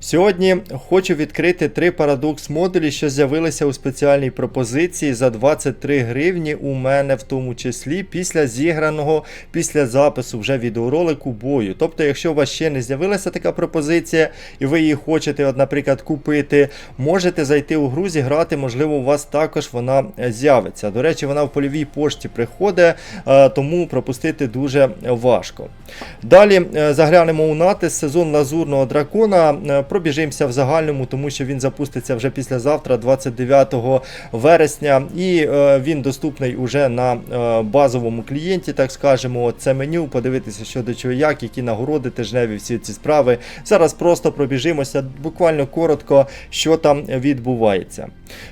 Сьогодні хочу відкрити три парадокс модулі, що з'явилися у спеціальній пропозиції за 23 гривні у мене в тому числі після зіграного, після запису вже відеоролику бою. Тобто, якщо у вас ще не з'явилася така пропозиція, і ви її хочете, от, наприклад, купити, можете зайти у гру, зіграти, можливо, у вас також вона з'явиться. До речі, вона в польовій пошті приходить, е, тому пропустити дуже важко. Далі е, заглянемо у натис сезон лазурного дракона. Пробіжимося в загальному, тому що він запуститься вже післязавтра, 29 вересня, і е, він доступний уже на е, базовому клієнті, так скажемо. Це меню, подивитися, що до чого, як, які нагороди, тижневі, всі ці справи. Зараз просто пробіжимося буквально коротко, що там відбувається.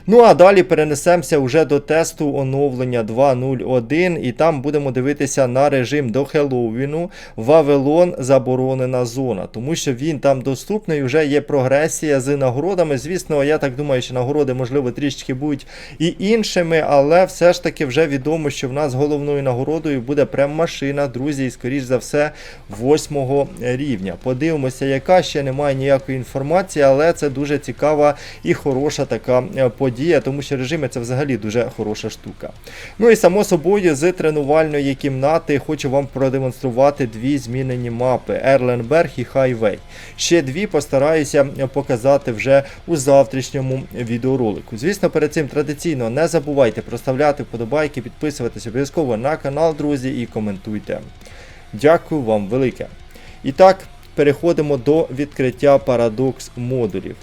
Ну а далі перенесемося вже до тесту оновлення 2.0.1, і там будемо дивитися на режим до Хеллоуіну. Вавилон заборонена зона, тому що він там доступний, вже є прогресія з нагородами. Звісно, я так думаю, що нагороди, можливо, трішки будуть і іншими, але все ж таки вже відомо, що в нас головною нагородою буде прем-машина, друзі, і скоріш за все, восьмого рівня. Подивимося, яка ще немає ніякої інформації, але це дуже цікава і хороша така е, подія, тому що режими це взагалі дуже хороша штука. Ну і само собою, з тренувальної кімнати хочу вам продемонструвати дві змінені мапи: Ерленберг і Хайвей. Ще дві постараюся показати вже у завтрашньому відеоролику. Звісно, перед цим традиційно не забувайте проставляти вподобайки, підписуватися обов'язково на канал, друзі, і коментуйте. Дякую вам велике. І так, переходимо до відкриття парадокс модулів.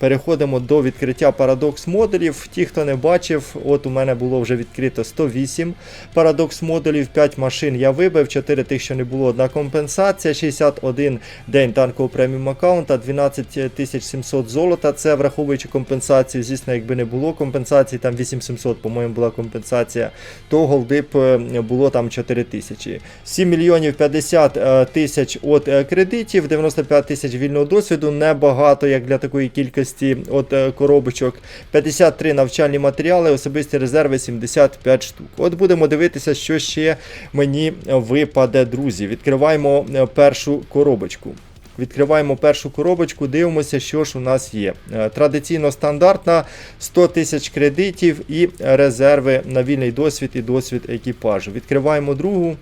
Переходимо до відкриття парадокс модулів. Ті, хто не бачив, от у мене було вже відкрито 108 парадокс модулів, 5 машин я вибив, 4 тих, що не було, одна компенсація, 61 день танкового преміум аккаунта, 12 700 золота. Це враховуючи компенсацію. Звісно, якби не було компенсації, там 8700, по-моєму, була компенсація, то голди б е, було там 4 тисячі. 7 мільйонів 50 е, тисяч от е, кредитів, 95 тисяч вільного досвіду. Небагато, як для такої кількості от е, коробочок. 53 навчальні матеріали, особисті резерви 75 штук. От будемо дивитися, що ще мені випаде, друзі. Відкриваємо е, першу коробочку. Відкриваємо першу коробочку, дивимося, що ж у нас є. Е, Традиційно стандартна 100 тисяч кредитів і резерви на вільний досвід і досвід екіпажу. Відкриваємо другу.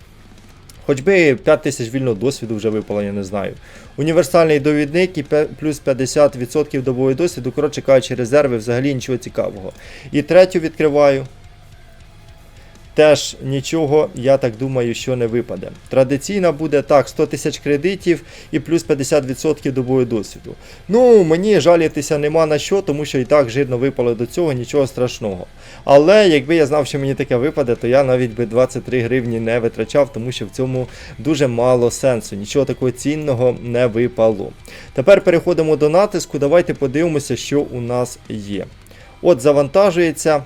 Хоч би 5 тисяч вільного досвіду вже випало, я не знаю. Універсальний довідник і плюс 50% добового досвіду, коротше кажучи, резерви взагалі нічого цікавого. І третю відкриваю. Теж нічого, я так думаю, що не випаде. Традиційно буде так: 100 тисяч кредитів і плюс 50% добового досвіду. Ну, мені жалітися нема на що, тому що і так жирно випало до цього, нічого страшного. Але якби я знав, що мені таке випаде, то я навіть би 23 гривні не витрачав, тому що в цьому дуже мало сенсу. Нічого такого цінного не випало. Тепер переходимо до натиску. Давайте подивимося, що у нас є. От завантажується.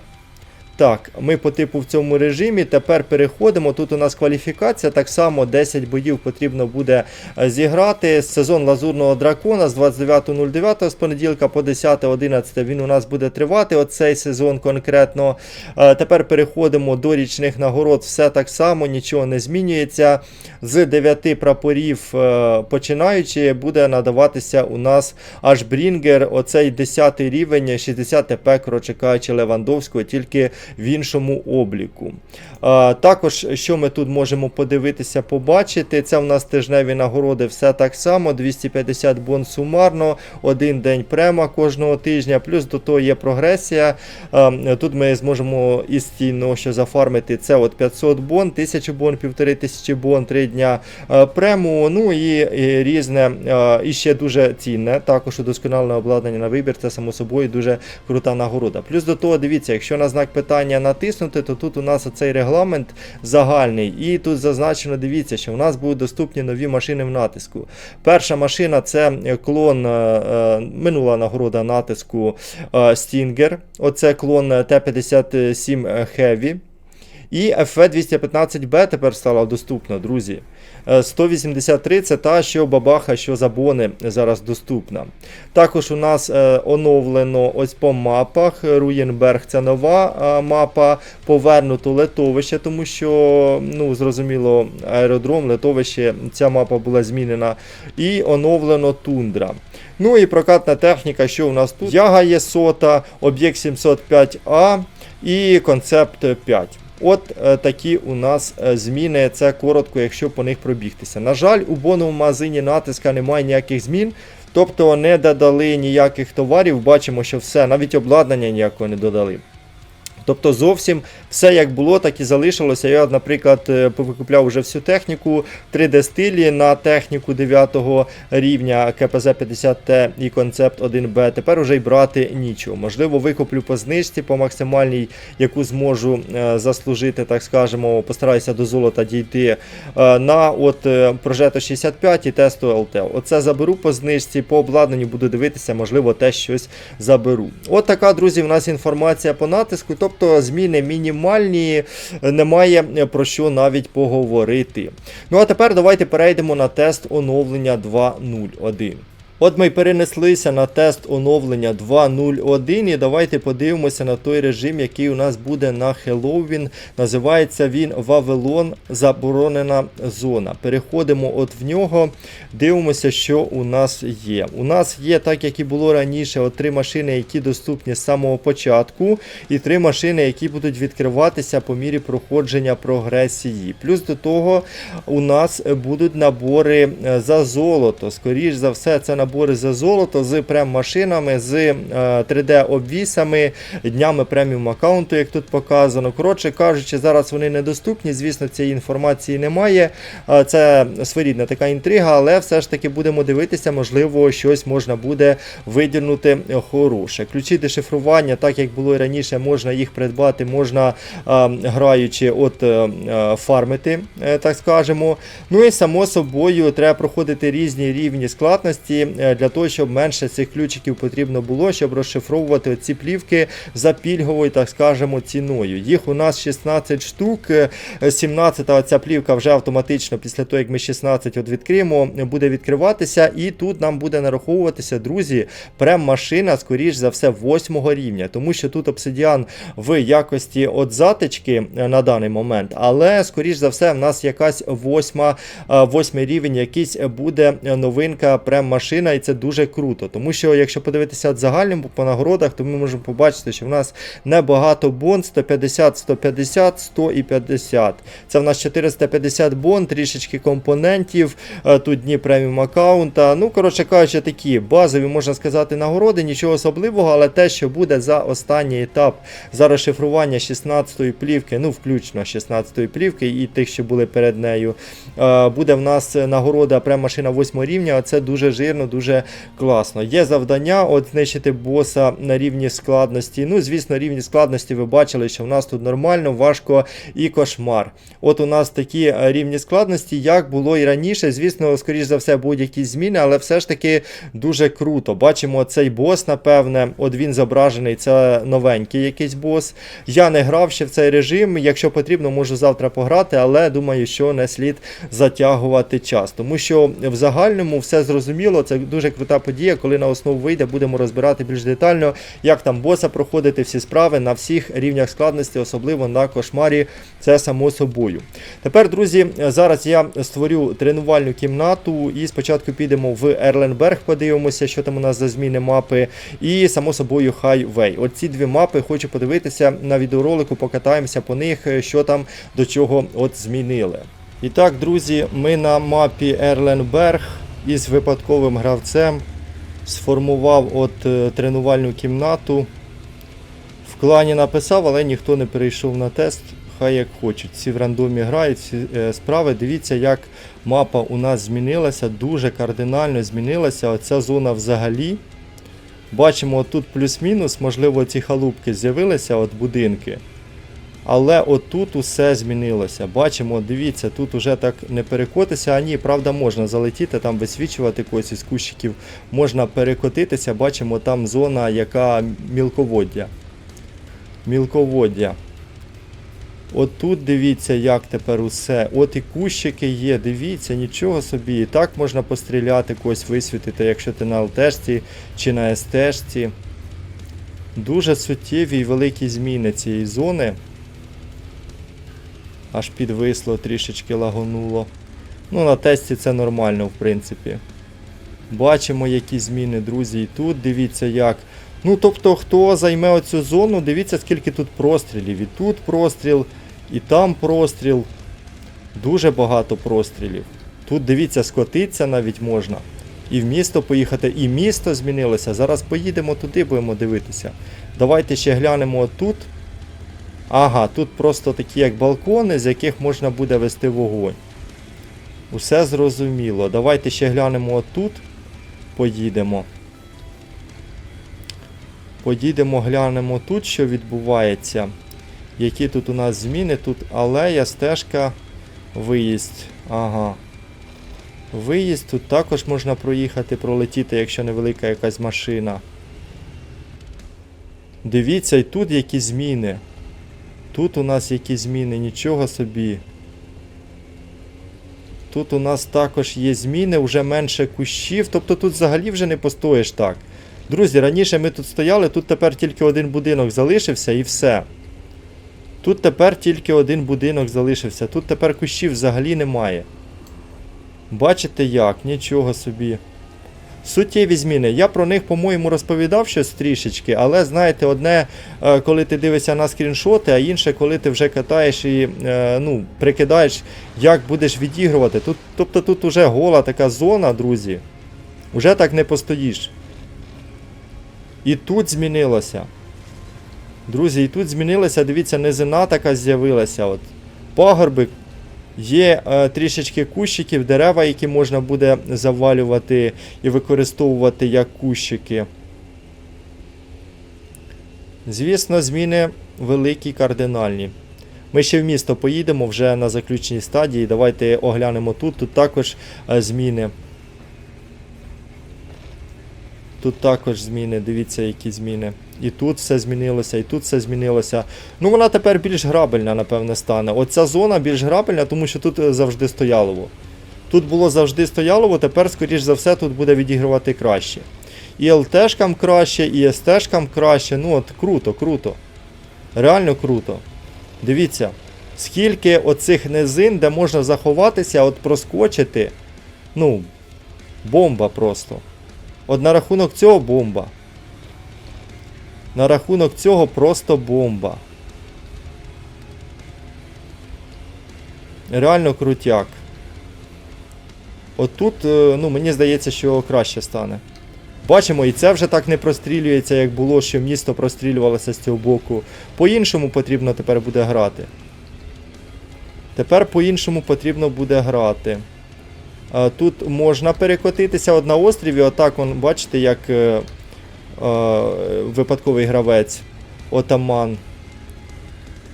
Так, ми по типу в цьому режимі. Тепер переходимо. Тут у нас кваліфікація. Так само 10 боїв потрібно буде е, зіграти. Сезон лазурного дракона з 29.09 з понеділка по 10.11 він у нас буде тривати. Оцей сезон конкретно. Е, Тепер переходимо до річних нагород. Все так само, нічого не змінюється. З 9 прапорів е, починаючи, буде надаватися у нас аж Брінгер. Оцей 10 рівень, 60 ТП, коротше кажучи, Левандовського, тільки в іншому обліку. Також, що ми тут можемо подивитися, побачити, це в нас тижневі нагороди, все так само, 250 бон сумарно, один день према кожного тижня, плюс до того є прогресія. Тут ми зможемо із стійно що зафармити це от 500 бон, 1000 бон, 1500 бон, 3 дня прему, ну і, і різне, і ще дуже цінне, також удосконалене обладнання на вибір, це само собою дуже крута нагорода. Плюс до того, дивіться, якщо на знак питання натиснути, то тут у нас оцей регламент загальний. І тут зазначено, дивіться, що у нас будуть доступні нові машини в натиску. Перша машина це клон, е, е, минула нагорода натиску е, Stinger. Оце клон Т-57 Heavy. І FV215B тепер стала доступна, друзі. Е, 183 це та, що бабаха, що за бони зараз доступна. Також у нас е, оновлено ось по мапах. Руєнберг це нова е, мапа, повернуто летовище, тому що, ну, зрозуміло, аеродром, летовище, ця мапа була змінена. І оновлено тундра. Ну і прокатна техніка, що у нас тут? Яга є сота, об'єкт 705А і концепт 5. От е, такі у нас е, зміни. Це коротко, якщо по них пробігтися. На жаль, у боновому магазині натиска немає ніяких змін. Тобто не додали ніяких товарів. Бачимо, що все, навіть обладнання ніякого не додали. Тобто зовсім все як було, так і залишилося. Я, наприклад, е, повикупляв вже всю техніку 3D стилі на техніку 9 рівня КПЗ 50Т і концепт 1Б. Тепер уже й брати нічого. Можливо, викуплю по знижці, по максимальній, яку зможу е, заслужити, так скажемо, постараюся до золота дійти е, на от Progetto 65 і тесту LT. Оце заберу по знижці, по обладнанню буду дивитися, можливо, те щось заберу. От така, друзі, в нас інформація по натиску. Тобто зміни мінімальні, немає про що навіть поговорити. Ну а тепер давайте перейдемо на тест оновлення 2.0.1. От ми перенеслися на тест оновлення 2.0.1 і давайте подивимося на той режим, який у нас буде на Хеллоуін. Називається він Вавилон Заборонена зона. Переходимо от в нього, дивимося, що у нас є. У нас є, так як і було раніше, от три машини, які доступні з самого початку, і три машини, які будуть відкриватися по мірі проходження прогресії. Плюс до того у нас будуть набори е, за золото. Скоріш за все, це набори за золото з прем-машинами, з е, 3D-обвісами, днями преміум аккаунту, як тут показано. Коротше кажучи, зараз вони недоступні. Звісно, цієї інформації немає. Е, Це своєрідна така інтрига, але все ж таки будемо дивитися, можливо, щось можна буде виділнути хороше. Ключі дешифрування, так як було і раніше, можна їх придбати, можна е, граючи, от е, е, фармити, е, так скажемо. Ну і само собою треба проходити різні рівні складності е, для того, щоб менше цих ключиків потрібно було, щоб розшифровувати оці плівки за пільговою, так скажемо, ціною. Їх у нас 16 штук. е, 17 ця плівка вже автоматично, після того, як ми 16 от відкриємо, буде відкриватися. І тут нам буде нараховуватися, друзі, прем-машина, скоріш за все, 8 рівня. Тому що тут обсидіан в якості от затички е, на даний момент, але, скоріш за все, в нас якась восьма, е, восьмий рівень, якийсь буде новинка прем-машина, і це дуже круто. Тому що, якщо подивитися загальним по нагородах, то ми можемо побачити, що в нас небагато бон, 150, 150, 100 і 50. Це в нас 450 бон, трішечки компонентів, е, тут дні преміум аккаунта. Ну, коротше кажучи, такі базові, можна сказати, нагороди, нічого особливого, але те, що буде за останній етап за розшифрування 16-ї плівки, ну, включно 16-ї плівки і тих, що були перед нею, е, буде в нас нагорода прем-машина 8 рівня. Це дуже жирно, дуже класно. Є завдання от знищити боса на рівні складності. Ну, звісно, рівні складності ви бачили, що в нас тут нормально, важко і кошмар. От у нас такі е, рівні складності, як було і раніше. Звісно, скоріш за все, будуть якісь зміни, але все ж таки дуже круто. Бачимо цей бос, напевне, от він зображений, це новенький якийсь бос. Я не грав ще в цей режим. Якщо потрібно, можу завтра пограти, але думаю, що не слід затягувати час. Тому що в загальному все зрозуміло. Це дуже крута подія. Коли на основу вийде, будемо розбирати більш детально, як там боса проходити, всі справи на всіх рівнях складності, особливо на кошмарі. Це само собою. Тепер, друзі, зараз я створю тренувальну кімнату і спочатку підемо в Ерленберг, подивимося, що там у нас за зміни мапи, і само собою Хайвей. Оці дві мапи хочу подивитися на відеоролику, покатаємося по них, що там до чого от змінили. І так, друзі, ми на мапі Ерленберг із випадковим гравцем сформував от е, тренувальну кімнату. В клані написав, але ніхто не перейшов на тест. Хай як хочуть. Всі в рандомі грають всі е, справи. Дивіться, як мапа у нас змінилася, дуже кардинально змінилася. Оця зона взагалі. Бачимо, отут плюс-мінус, можливо, ці халупки з'явилися, от будинки. Але отут усе змінилося. Бачимо, дивіться, тут уже так не перекотися, а ні, правда, можна залетіти, там висвічувати когось із кущиків, можна перекотитися. Бачимо, там зона, яка мілководдя. Мілководдя. От тут дивіться, як тепер усе. От і кущики є, дивіться, нічого собі. І так можна постріляти, когось висвітити, якщо ти на ЛТшці чи на СТшці. Дуже суттєві і великі зміни цієї зони. Аж підвисло, трішечки лагонуло. Ну, на тесті це нормально, в принципі. Бачимо, які зміни, друзі. І тут дивіться як. Ну, тобто, хто займе оцю зону, дивіться, скільки тут прострілів. І тут простріл, і там простріл. Дуже багато прострілів. Тут дивіться, скотиться навіть можна. І в місто поїхати, і місто змінилося. Зараз поїдемо туди, будемо дивитися. Давайте ще глянемо отут. Ага, тут просто такі як балкони, з яких можна буде вести вогонь. Усе зрозуміло. Давайте ще глянемо отут. Поїдемо. Поїдемо, глянемо тут, що відбувається. Які тут у нас зміни? Тут алея, стежка, виїзд. Ага. Виїзд, тут також можна проїхати, пролетіти, якщо невелика якась машина. Дивіться, і тут які зміни. Тут у нас які зміни, нічого собі. Тут у нас також є зміни, вже менше кущів. Тобто тут взагалі вже не постоїш так. Друзі, раніше ми тут стояли, тут тепер тільки один будинок залишився і все. Тут тепер тільки один будинок залишився. Тут тепер кущів взагалі немає. Бачите як? Нічого собі. Суттєві зміни. Я про них, по-моєму, розповідав щось трішечки, але знаєте, одне, е, коли ти дивишся на скріншоти, а інше, коли ти вже катаєш і е, ну, прикидаєш, як будеш відігрувати. Тут, тобто тут уже гола така зона, друзі. Уже так не постоїш. І тут змінилося. Друзі, і тут змінилося, дивіться, низина така з'явилася. От. Пагорби. Є е, трішечки кущиків, дерева, які можна буде завалювати і використовувати як кущики. Звісно, зміни великі кардинальні. Ми ще в місто поїдемо вже на заключній стадії. Давайте оглянемо тут. Тут також е, зміни. Тут також зміни, дивіться, які зміни. І тут все змінилося, і тут все змінилося. Ну, вона тепер більш грабельна, напевне, стане. Оця зона більш грабельна, тому що тут е, завжди стоялово. Тут було завжди стоялово, тепер, скоріш за все, тут буде відігравати краще. І ЛТшкам краще, і СТшкам краще. Ну от круто, круто. Реально круто. Дивіться, скільки оцих низин, де можна заховатися, от проскочити. Ну, бомба просто. От на рахунок цього бомба. На рахунок цього просто бомба. Реально крутяк. От тут, е, ну, мені здається, що краще стане. Бачимо, і це вже так не прострілюється, як було, що місто прострілювалося з цього боку. По-іншому потрібно тепер буде грати. Тепер по-іншому потрібно буде грати. Е, Тут можна перекотитися от на острові, отак, бачите, як е, випадковий гравець, отаман.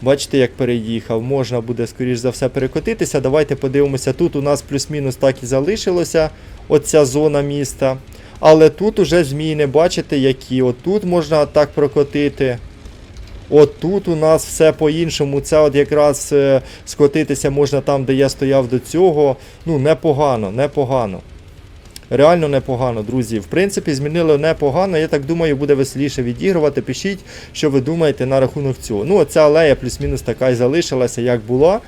Бачите, як переїхав. Можна буде, скоріш за все, перекотитися. Давайте подивимося. Тут у нас плюс-мінус так і залишилося оця зона міста. Але тут уже зміни, бачите, які. От тут можна так прокотити. От тут у нас все по-іншому. Це от якраз е, скотитися можна там, де я стояв до цього. Ну, непогано, непогано. Реально непогано, друзі. В принципі, змінили непогано. Я так думаю, буде веселіше відігрувати. Пишіть, що ви думаєте на рахунок цього. Ну, оця алея плюс-мінус така і залишилася, як була.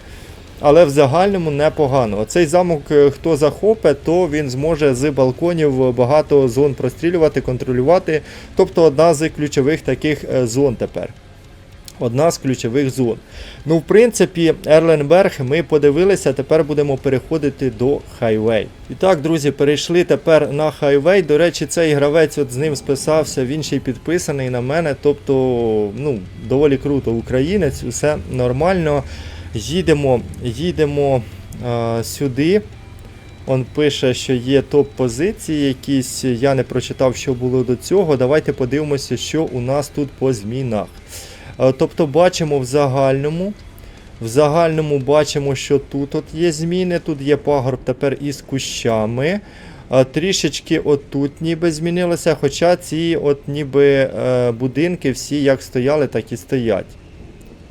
Але в загальному непогано. Оцей замок, е, хто захопе, то він зможе з балконів багато зон прострілювати, контролювати. Тобто одна з ключових таких е, зон тепер. Одна з ключових зон. Ну, в принципі, Ерленберг ми подивилися, тепер будемо переходити до хайвей. І так, друзі, перейшли тепер на хайвей. До речі, цей гравець от з ним списався, він ще й підписаний на мене. Тобто, ну, доволі круто, українець, все нормально. Їдемо, їдемо а, сюди. Он пише, що є топ-позиції якісь. Я не прочитав, що було до цього. Давайте подивимося, що у нас тут по змінах. Е, Тобто бачимо в загальному. В загальному бачимо, що тут от є зміни, тут є пагорб тепер із кущами. Е, Трішечки отут ніби змінилося, хоча ці от ніби е, будинки всі як стояли, так і стоять.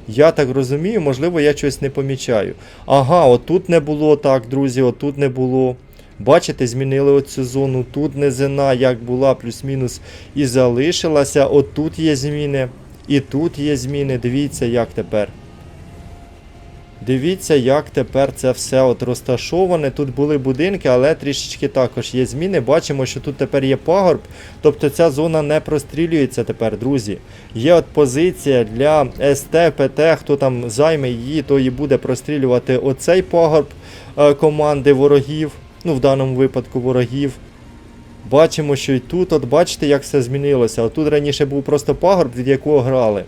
Я так розумію, можливо, я щось не помічаю. Ага, отут не було так, друзі, отут не було. Бачите, змінили оцю зону. Тут низина, як була, плюс-мінус і залишилася. Отут є зміни. І тут є зміни. Дивіться, як тепер. Дивіться, як тепер це все от розташоване. Тут були будинки, але трішечки також є зміни. Бачимо, що тут тепер є пагорб. Тобто ця зона не прострілюється тепер, друзі. Є от позиція для СТ, ПТ, хто там займе її, то і буде прострілювати оцей пагорб е, команди ворогів. Ну, в даному випадку ворогів. Бачимо, що і тут, от бачите, як все змінилося. Отут раніше був просто пагорб, від якого грали.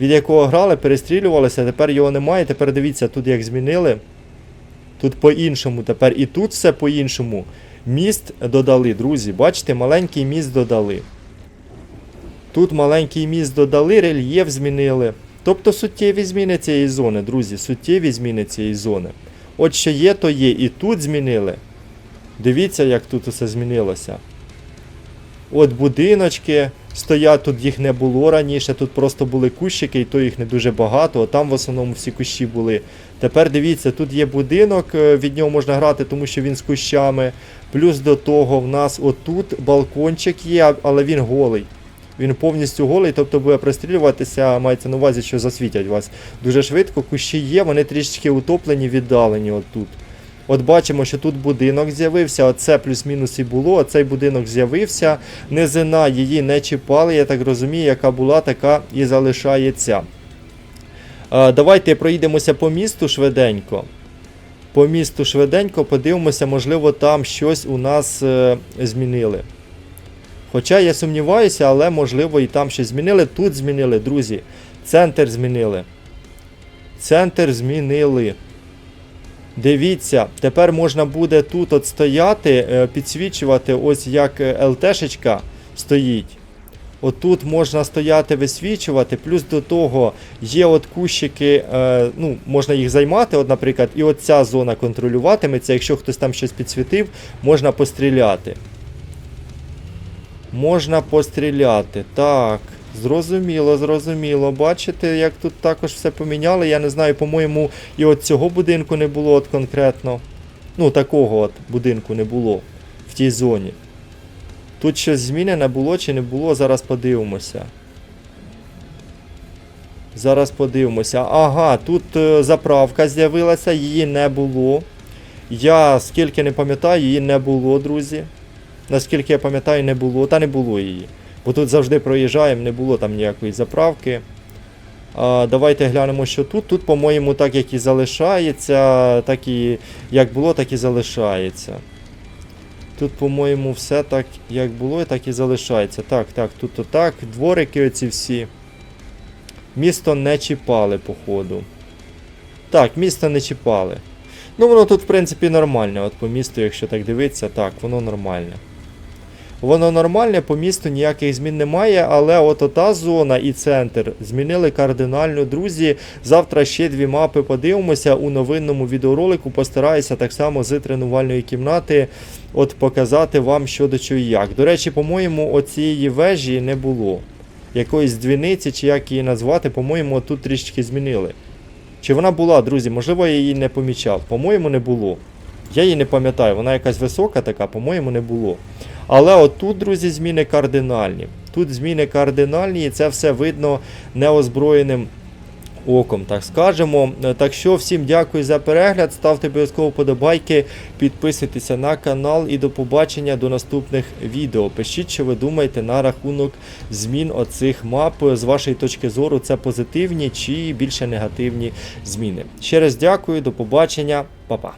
Від якого грали, перестрілювалися, тепер його немає. Тепер дивіться, тут як змінили. Тут по-іншому, тепер і тут все по-іншому. Міст додали, друзі. Бачите, маленький міст додали. Тут маленький міст додали, рельєф змінили. Тобто суттєві зміни цієї зони, друзі, суттєві зміни цієї зони. От що є, то є. І тут змінили. Дивіться, як тут усе змінилося. От будиночки стоять, тут їх не було раніше, тут просто були кущики, і то їх не дуже багато, а там в основному всі кущі були. Тепер дивіться, тут є будинок, е, від нього можна грати, тому що він з кущами. Плюс до того в нас отут балкончик є, але він голий. Він повністю голий, тобто буде пристрілюватися, мається на увазі, що засвітять вас дуже швидко. Кущі є, вони трішечки утоплені, віддалені отут. От бачимо, що тут будинок з'явився, оце плюс-мінус і було, оцей будинок з'явився. Низина її не чіпали, я так розумію, яка була, така і залишається. Давайте проїдемося по місту швиденько. По місту швиденько подивимося, можливо, там щось у нас е, змінили. Хоча я сумніваюся, але можливо і там щось змінили. Тут змінили, друзі. Центр змінили. Центр змінили. Дивіться, тепер можна буде тут от стояти, е, підсвічувати, ось як е, ЛТшечка стоїть. Отут можна стояти, висвічувати, плюс до того є от кущики, е, ну, можна їх займати, от, наприклад, і от ця зона контролюватиметься. Якщо хтось там щось підсвітив, можна постріляти. Можна постріляти. Так, зрозуміло, зрозуміло. Бачите, як тут також все поміняли. Я не знаю, по-моєму, і от цього будинку не було от конкретно. Ну, такого от будинку не було в тій зоні. Тут щось змінене було чи не було, зараз подивимося. Зараз подивимося. Ага, тут е, заправка з'явилася, її не було. Я скільки не пам'ятаю, її не було, друзі. Наскільки я пам'ятаю, не було, та не було її. Бо тут завжди проїжджаємо, не було там ніякої заправки. А, давайте глянемо, що тут. Тут, по-моєму, так як і залишається, так і як було, так і залишається. Тут, по-моєму, все так, як було, так і залишається. Так, так, тут отак. Дворики оці всі. Місто не чіпали, походу. Так, місто не чіпали. Ну, воно тут, в принципі, нормальне. От по місту, якщо так дивитися, так, воно нормальне. Воно нормальне, по місту ніяких змін немає, але от ота зона і центр змінили кардинально. Друзі, завтра ще дві мапи подивимося у новинному відеоролику. Постараюся так само з тренувальної кімнати от показати вам що до чого і як. До речі, по-моєму, оцієї вежі не було. Якоїсь дзвіниці, чи як її назвати, по-моєму, тут трішки змінили. Чи вона була, друзі? Можливо, я її не помічав. По-моєму, не було. Я її не пам'ятаю, вона якась висока така, по-моєму, не було. Але отут, друзі, зміни кардинальні. Тут зміни кардинальні, і це все видно неозброєним оком, так скажемо. Так що всім дякую за перегляд. Ставте обов'язково подобайки, підписуйтеся на канал і до побачення до наступних відео. Пишіть, що ви думаєте на рахунок змін оцих мап. З вашої точки зору, це позитивні чи більше негативні зміни. Ще раз дякую, до побачення, па-па.